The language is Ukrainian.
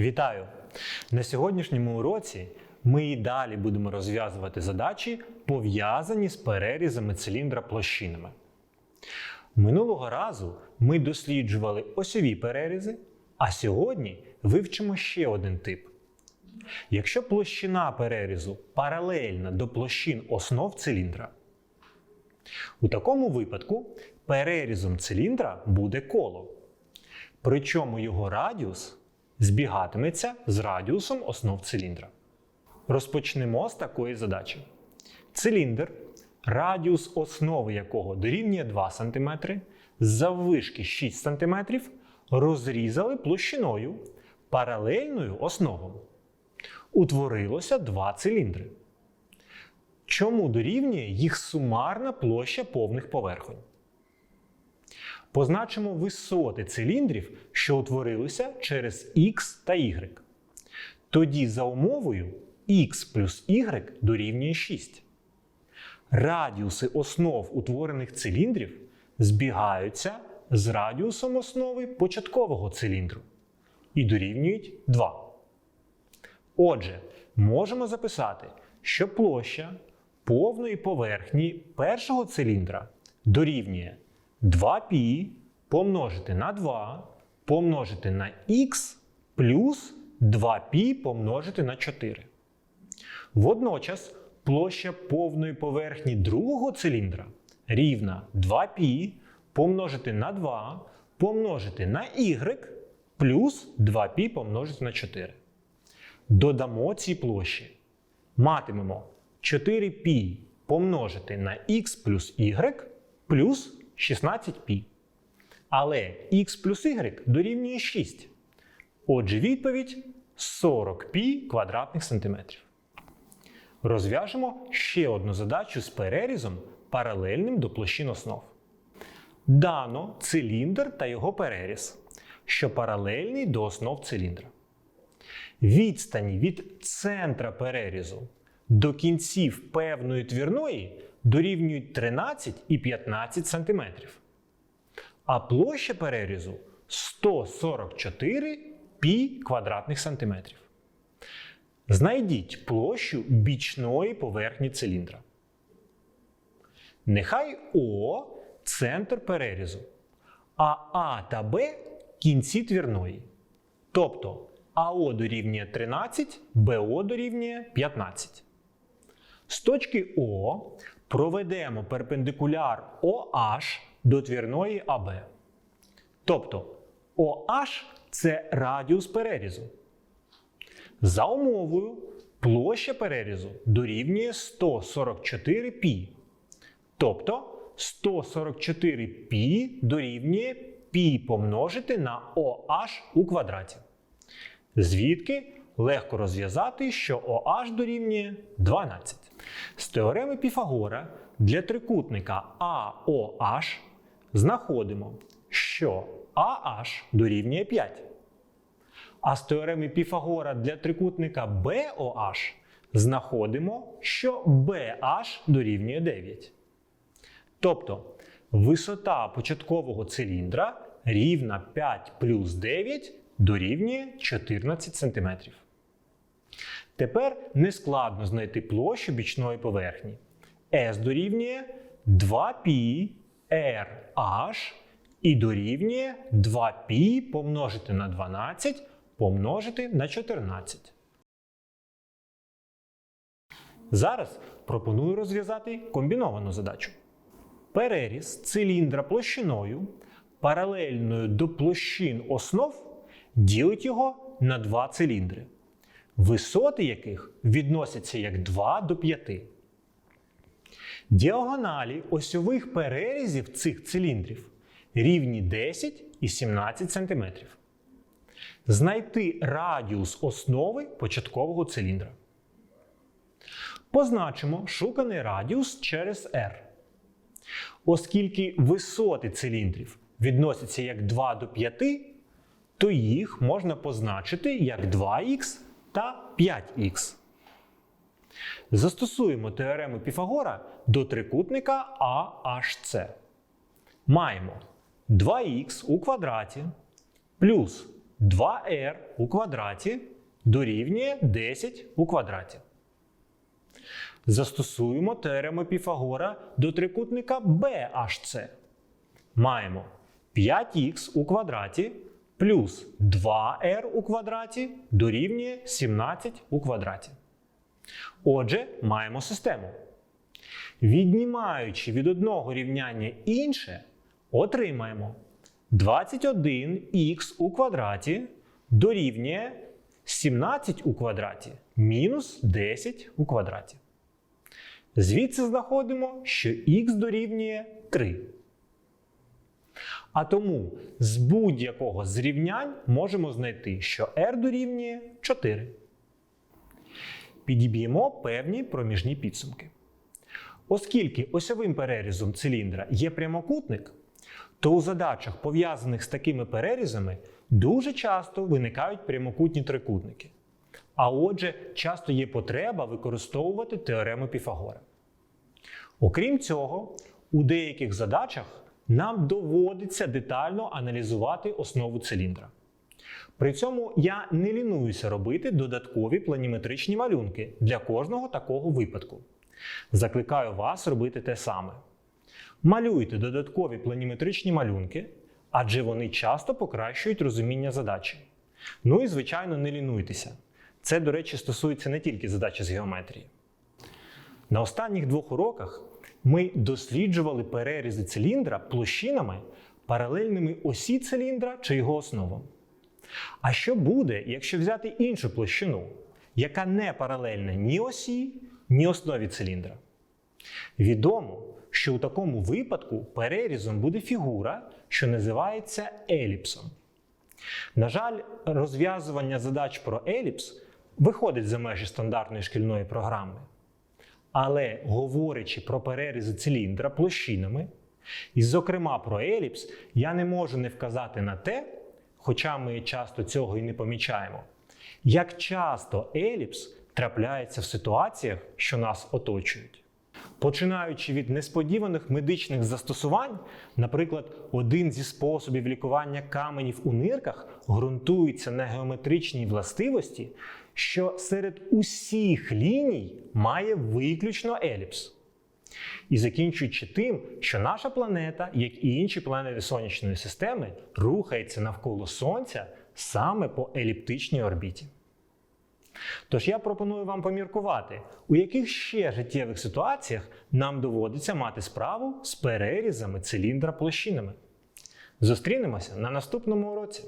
Вітаю! На сьогоднішньому уроці ми і далі будемо розв'язувати задачі, пов'язані з перерізами циліндра площинами. Минулого разу ми досліджували осьові перерізи, а сьогодні вивчимо ще один тип. Якщо площина перерізу паралельна до площин основ циліндра, у такому випадку перерізом циліндра буде коло. Причому його радіус збігатиметься з радіусом основ циліндра. Розпочнемо з такої задачі. Циліндр, радіус основи якого дорівнює 2 см, заввишки 6 см, розрізали площиною паралельною основам. Утворилося два циліндри. Чому дорівнює їх сумарна площа повних поверхонь? Позначимо висоти циліндрів, що утворилися через x та y. Тоді за умовою x плюс y дорівнює 6. Радіуси основ утворених циліндрів збігаються з радіусом основи початкового циліндру і дорівнюють 2. Отже, можемо записати, що площа повної поверхні першого циліндра дорівнює 2π помножити на 2 помножити на х плюс 2π помножити на 4. Водночас площа повної поверхні другого циліндра рівна 2π помножити на 2 помножити на y плюс 2π помножити на 4. Додамо ці площі. Матимемо 4π помножити на х плюс y плюс 16π. Але х плюс y дорівнює 6. Отже, відповідь 40π квадратних сантиметрів. Розв'яжемо ще одну задачу з перерізом, паралельним до площин основ. Дано циліндр та його переріз, що паралельний до основ циліндра. Відстані від центра перерізу до кінців певної твірної дорівнюють 13 і 15 см. А площа перерізу 144 пі квадратних сантиметрів. Знайдіть площу бічної поверхні циліндра. Нехай О центр перерізу, а А та Б кінці твірної. Тобто АО дорівнює 13, БО дорівнює 15. З точки О проведемо перпендикуляр OH до твірної АБ. Тобто OH це радіус перерізу. За умовою площа перерізу дорівнює 144 π. Тобто 144 π дорівнює π помножити на OH у квадраті. Звідки легко розв'язати, що OH дорівнює 12. З теореми Піфагора для трикутника AOH знаходимо, що AH дорівнює 5. А з теореми Піфагора для трикутника BOH знаходимо, що BH дорівнює 9. Тобто висота початкового циліндра рівна 5 плюс 9 дорівнює 14 см. Тепер нескладно знайти площу бічної поверхні. S дорівнює 2π RH і дорівнює 2π помножити на 12 помножити на 14. Зараз пропоную розв'язати комбіновану задачу. Переріз циліндра площиною, паралельною до площин основ, ділить його на два циліндри, висоти яких відносяться як 2 до 5. Діагоналі осьових перерізів цих циліндрів рівні 10 і 17 см. Знайти радіус основи початкового циліндра. Позначимо шуканий радіус через R. Оскільки висоти циліндрів відносяться як 2 до 5, то їх можна позначити як 2х та 5х. Застосуємо теорему Піфагора до трикутника AHC. Маємо 2х у квадраті плюс 2r у квадраті дорівнює 10 у квадраті. Застосуємо теорему Піфагора до трикутника BHC. Маємо 5х у квадраті плюс 2r у квадраті дорівнює 17 у квадраті. Отже, маємо систему. Віднімаючи від одного рівняння інше, отримаємо 21х у квадраті дорівнює 17 у квадраті мінус 10 у квадраті. Звідси знаходимо, що х дорівнює 3. А тому з будь-якого з рівнянь можемо знайти, що r дорівнює 4. Підіб'ємо певні проміжні підсумки. Оскільки осьовим перерізом циліндра є прямокутник, то у задачах, пов'язаних з такими перерізами, дуже часто виникають прямокутні трикутники. А отже, часто є потреба використовувати теорему Піфагора. Окрім цього, у деяких задачах нам доводиться детально аналізувати основу циліндра. При цьому я не лінуюся робити додаткові планіметричні малюнки для кожного такого випадку. Закликаю вас робити те саме. Малюйте додаткові планіметричні малюнки, адже вони часто покращують розуміння задачі. Ну і, звичайно, не лінуйтеся. Це, до речі, стосується не тільки задачі з геометрії. На останніх двох уроках ми досліджували перерізи циліндра площинами, паралельними осі циліндра чи його основам. А що буде, якщо взяти іншу площину, яка не паралельна ні осі, ні основі циліндра? Відомо, що у такому випадку перерізом буде фігура, що називається еліпсом. На жаль, розв'язування задач про еліпс виходить за межі стандартної шкільної програми. Але говорячи про перерізи циліндра площинами, і, зокрема, про еліпс, я не можу не вказати на те, хоча ми часто цього і не помічаємо, як часто еліпс трапляється в ситуаціях, що нас оточують. Починаючи від несподіваних медичних застосувань, наприклад, один зі способів лікування каменів у нирках ґрунтується на геометричній властивості, що серед усіх ліній має виключно еліпс. І закінчуючи тим, що наша планета, як і інші планети Сонячної системи, рухається навколо Сонця саме по еліптичній орбіті. Тож я пропоную вам поміркувати, у яких ще життєвих ситуаціях нам доводиться мати справу з перерізами циліндра площинами. Зустрінемося на наступному уроці.